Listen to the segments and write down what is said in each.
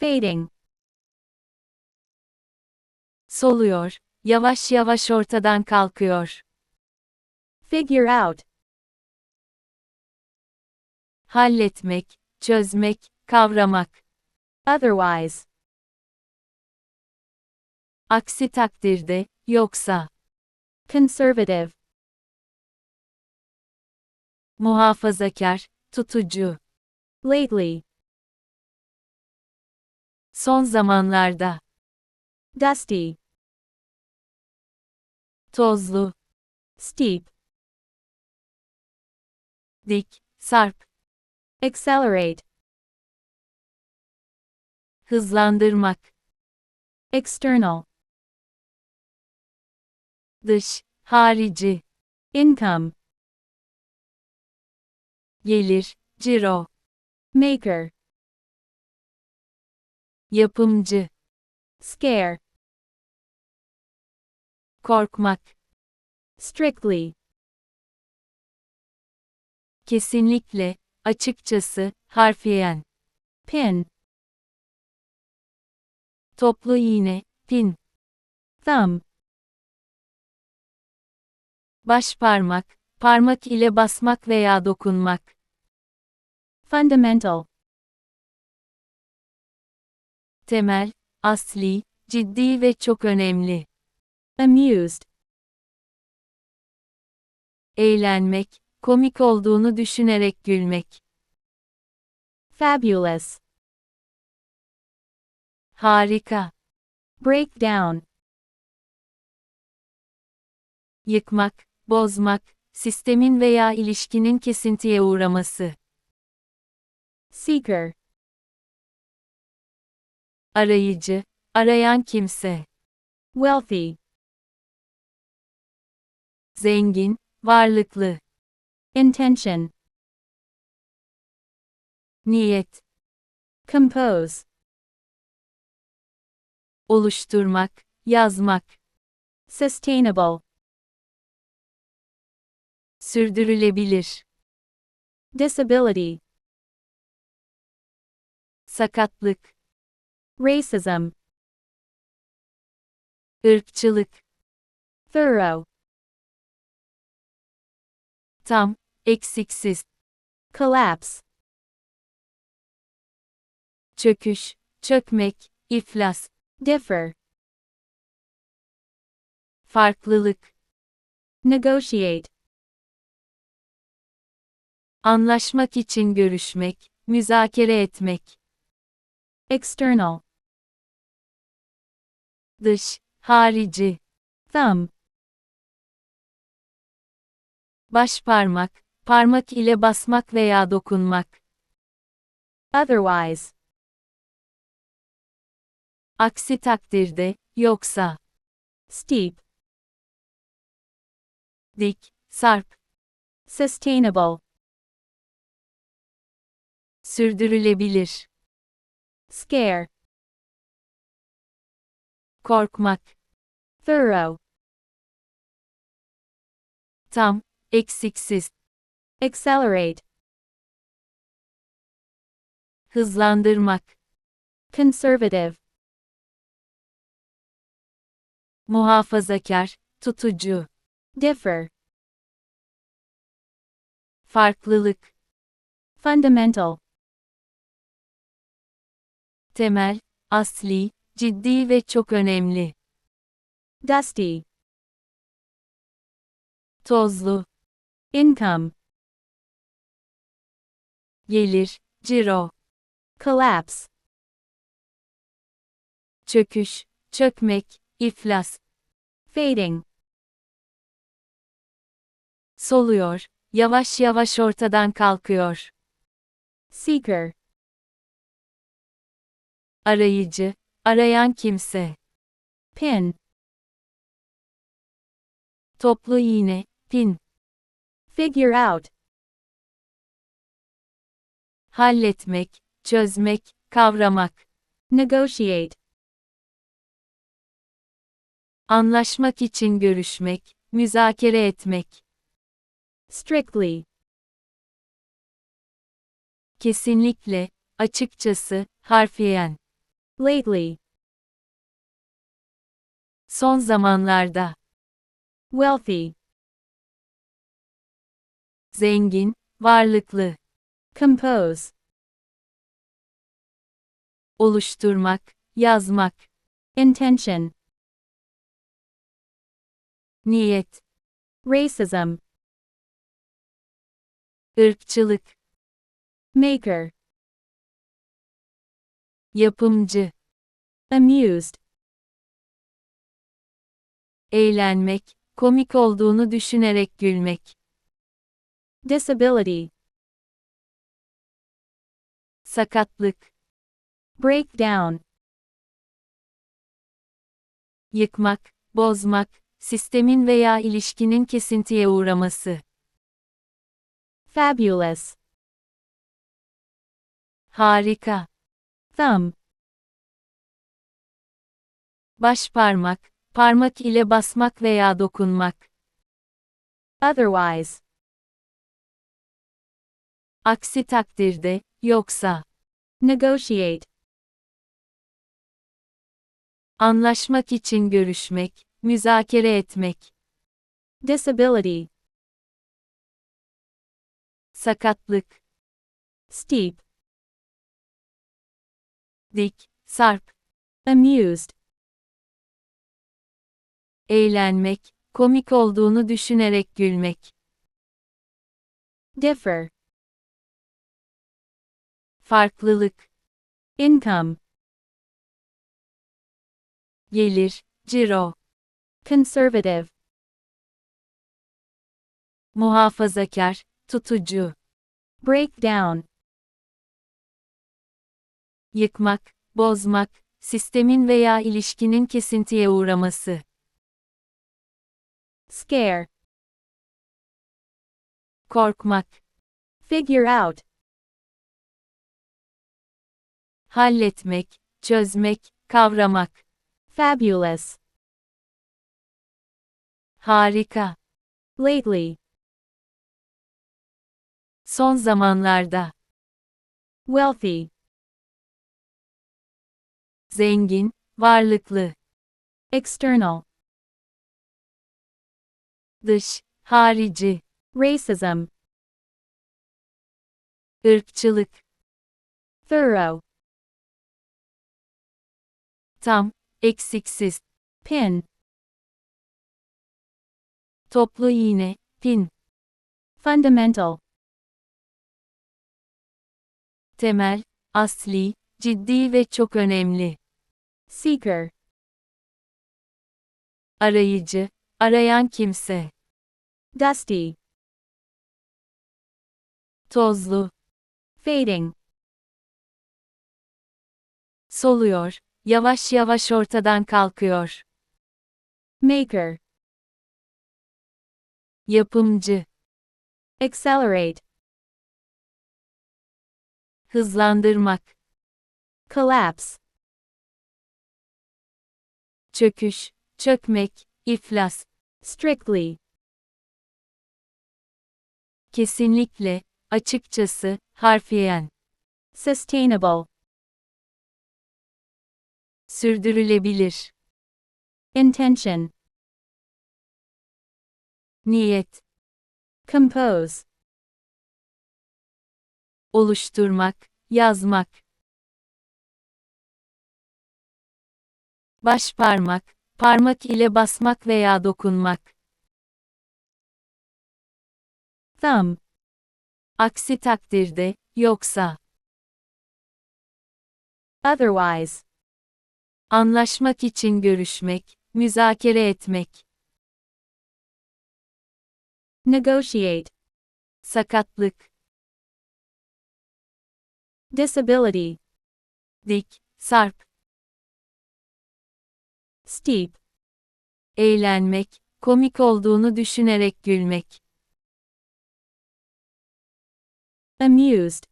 Fading. Soluyor, yavaş yavaş ortadan kalkıyor. Figure out. Halletmek, çözmek, kavramak. Otherwise. Aksi takdirde, yoksa. Conservative. Muhafazakar, tutucu. Lately. Son zamanlarda. Dusty. Tozlu, Steep. dik, sarp. Accelerate. Hızlandırmak. External. Dış, harici. Income. Gelir, ciro. Maker. Yapımcı. Scare. Korkmak. Strictly. Kesinlikle, açıkçası, harfiyen. Pin. Toplu iğne, pin. Thumb. Baş parmak, parmak ile basmak veya dokunmak. Fundamental. Temel, asli, ciddi ve çok önemli. Amused. Eğlenmek, komik olduğunu düşünerek gülmek. Fabulous. Harika. Break down. Yıkmak, bozmak, sistemin veya ilişkinin kesintiye uğraması. Seeker. Arayıcı, arayan kimse. Wealthy. Zengin, varlıklı. Intention. Niyet, Compose. oluşturmak, yazmak. Sustainable. Sürdürülebilir. Disability. Sakatlık, Racism. ırkçılık, Thorough. tam, eksiksiz, Collapse. çöküş, çökmek, iflas, Differ. farklılık, Negotiate. anlaşmak için görüşmek, müzakere etmek, External. Dış, harici, Thumb. baş parmak, parmak ile basmak veya dokunmak. Otherwise. Aksi takdirde, yoksa, Steep. dik, sarp, Sustainable. sürdürülebilir, Scare. Korkmak, Thorough. tam, eksiksiz, Accelerate. hızlandırmak, Conservative. muhafazakar, tutucu, Differ. farklılık, Fundamental. temel, asli, ciddi ve çok önemli, Dusty. tozlu, Income. gelir, ciro, Collapse. çöküş, çökmek, iflas, Fading. soluyor, yavaş yavaş ortadan kalkıyor. Seeker. Arayıcı, arayan kimse. Pin. Toplu iğne, pin, Figure out. halletmek, çözmek, kavramak, Negotiate. anlaşmak için görüşmek, müzakere etmek, Strictly. kesinlikle, açıkçası, harfiyen. Lately. Son zamanlarda. Wealthy. Zengin, varlıklı. Compose. Oluşturmak, yazmak. Intention. Niyet. Racism. ırkçılık, Maker. Yapımcı, Amused. eğlenmek, komik olduğunu düşünerek gülmek, Disability. sakatlık, Breakdown. yıkmak, bozmak, sistemin veya ilişkinin kesintiye uğraması, Fabulous. harika, Thumb. baş parmak, parmak ile basmak veya dokunmak, Otherwise. aksi takdirde, yoksa, Negotiate. anlaşmak için görüşmek, müzakere etmek, Disability. sakatlık, Steep. Dik, sarp, Amused. eğlenmek, komik olduğunu düşünerek gülmek, Differ. farklılık, Income. gelir, ciro, Conservative. muhafazakar, tutucu, Breakdown. Yıkmak, bozmak, sistemin veya ilişkinin kesintiye uğraması, Scare. korkmak, Figure out. halletmek, çözmek, kavramak, Fabulous. harika, Lately. son zamanlarda, Wealthy. Zengin, varlıklı, External. dış, harici, Racism. ırkçılık, Thorough. tam, eksiksiz, Pin. toplu iğne, pin, Fundamental. temel, asli, ciddi ve çok önemli, Seeker. arayıcı, arayan kimse, Dusty. tozlu, Fading. soluyor, yavaş yavaş ortadan kalkıyor, Maker. yapımcı, Accelerate. hızlandırmak, Collapse. çöküş, çökmek, iflas, Strictly. kesinlikle, açıkçası, harfiyen, Sustainable. sürdürülebilir, Intention. niyet, Compose. oluşturmak, yazmak, baş parmak, parmak ile basmak veya dokunmak, Thumb. aksi takdirde, yoksa, Otherwise. anlaşmak için görüşmek, müzakere etmek, Negotiate. sakatlık, Disability. dik, sarp, Steep. eğlenmek, komik olduğunu düşünerek gülmek, Amused.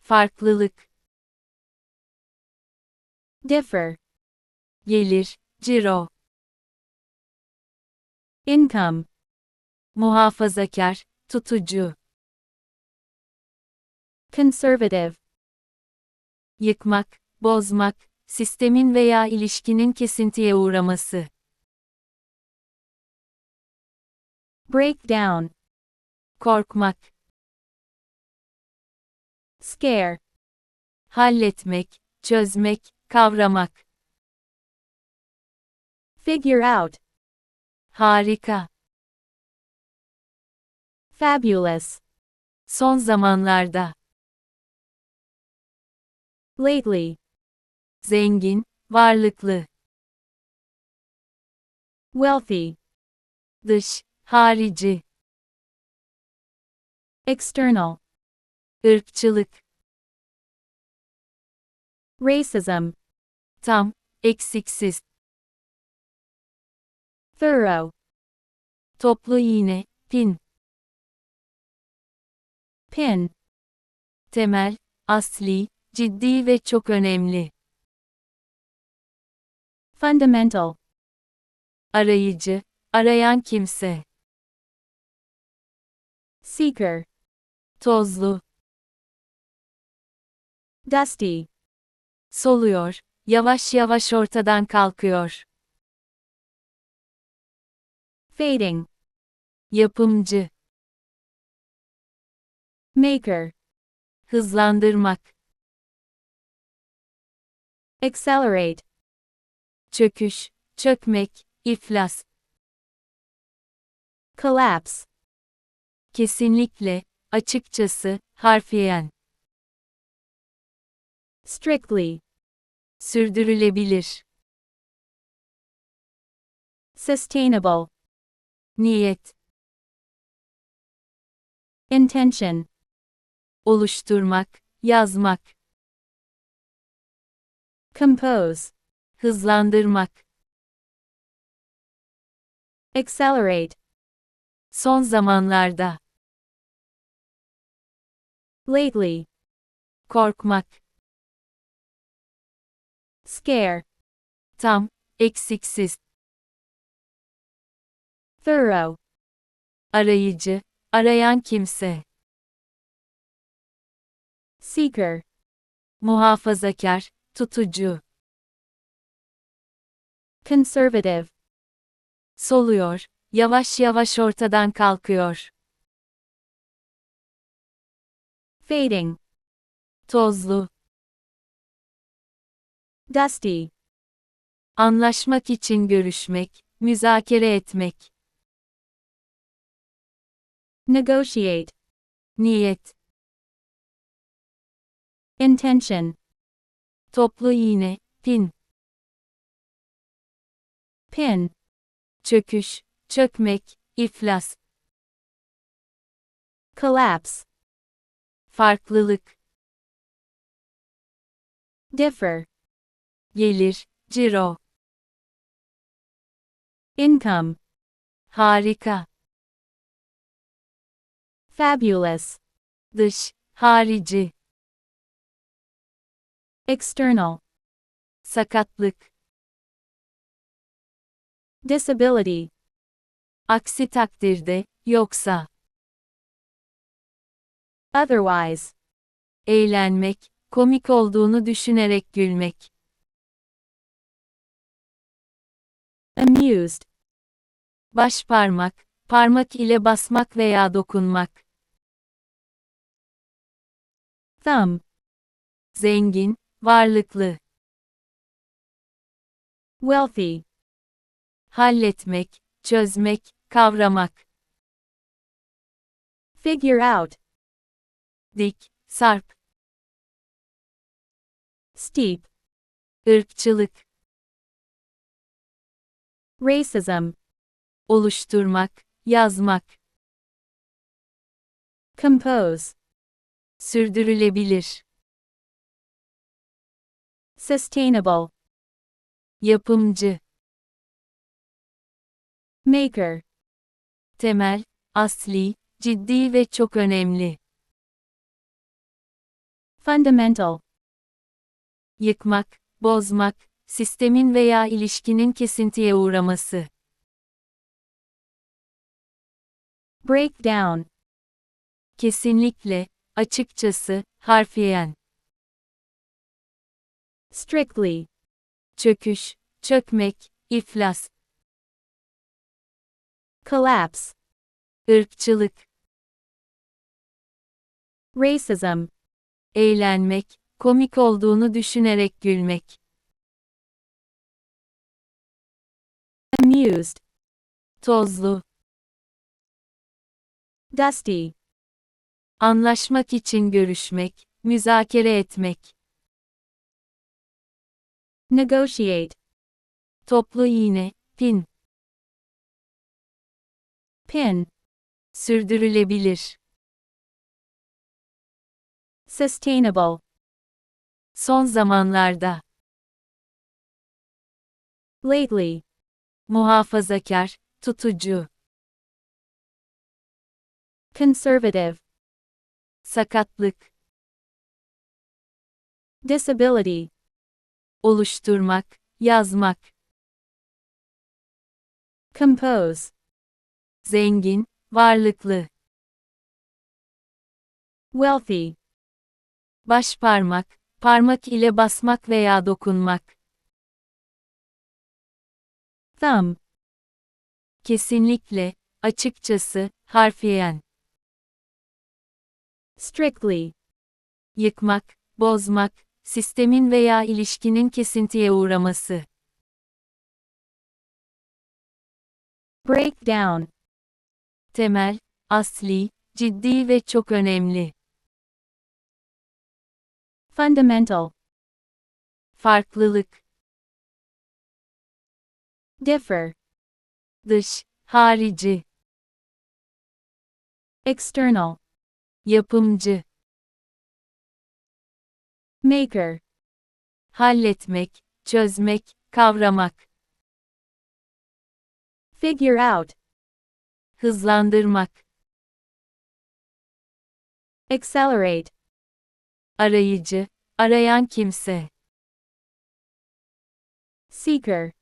farklılık, Differ. gelir, ciro, Income. muhafazakar, tutucu, Conservative. yıkmak, bozmak, sistemin veya ilişkinin kesintiye uğraması. break down, Korkmak, scare, halletmek, çözmek, kavramak. figure out, Harika. fabulous, Son zamanlarda. lately, Zengin, varlıklı. wealthy, Dış, harici. external, ırkçılık. racism, Tam, eksiksiz. thorough, Toplu iğne, pin. pin, Temel, asli, ciddi ve çok önemli. Fundamental, Arayıcı, arayan kimse. seeker, Tozlu, dusty, soluyor, yavaş yavaş ortadan kalkıyor. fading, Yapımcı, maker, hızlandırmak, accelerate, çöküş, çökmek, iflas. collapse, Kesinlikle, açıkçası, harfiyen. strictly, Sürdürülebilir. sustainable, Niyet, intention, oluşturmak, yazmak, compose, hızlandırmak. accelerate, Son zamanlarda, lately, korkmak, scare, tam, eksiksiz, thorough, arayıcı, arayan kimse, seeker, muhafazakar, tutucu, conservative, soluyor, yavaş yavaş ortadan kalkıyor, fading, tozlu, dusty, anlaşmak için görüşmek, müzakere etmek, negotiate, niyet, intention, toplu iğne, pin, pin, çöküş, çökmek, iflas, collapse, farklılık, differ, gelir, ciro, income, harika, fabulous, dış, harici, external, sakatlık, disability, aksi takdirde, yoksa, otherwise, eğlenmek, komik olduğunu düşünerek gülmek, amused, baş parmak, parmak ile basmak veya dokunmak, thumb, zengin, varlıklı, wealthy, halletmek, çözmek, kavramak, figure out, dik, sarp, steep, ırkçılık, racism, oluşturmak, yazmak, compose, sürdürülebilir, sustainable, yapımcı, maker, temel, asli, ciddi ve çok önemli, fundamental, yıkmak, bozmak, sistemin veya ilişkinin kesintiye uğraması, break down, kesinlikle, açıkçası, harfiyen, strictly, çöküş, çökmek, iflas, collapse, ırkçılık, racism, eğlenmek, komik olduğunu düşünerek gülmek, amused, tozlu, dusty, anlaşmak için görüşmek, müzakere etmek, negotiate, toplu iğne, pin, pin, sürdürülebilir, sustainable, son zamanlarda, lately, muhafazakar, tutucu, conservative, sakatlık, disability, oluşturmak, yazmak, compose, zengin, varlıklı, wealthy, baş parmak, parmak ile basmak veya dokunmak, thumb, kesinlikle, açıkçası, harfiyen, strictly, yıkmak, bozmak, sistemin veya ilişkinin kesintiye uğraması, break down, temel, asli, ciddi ve çok önemli, fundamental, farklılık, differ, dış, harici, external, yapımcı, maker, halletmek, çözmek, kavramak, figure out, hızlandırmak, accelerate, arayıcı, arayan kimse, seeker,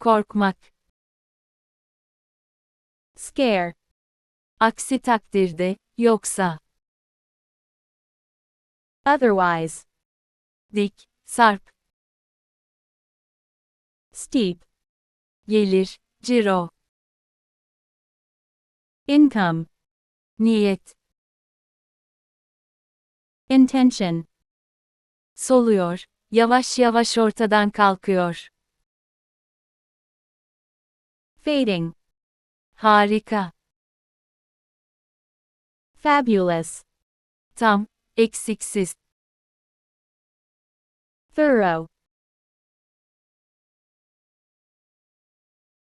korkmak, scare, aksi takdirde, yoksa, otherwise, dik, sarp, steep, gelir, ciro, income, niyet, intention, soluyor, yavaş yavaş ortadan kalkıyor, fading, harika, fabulous, tam, eksiksiz, thorough,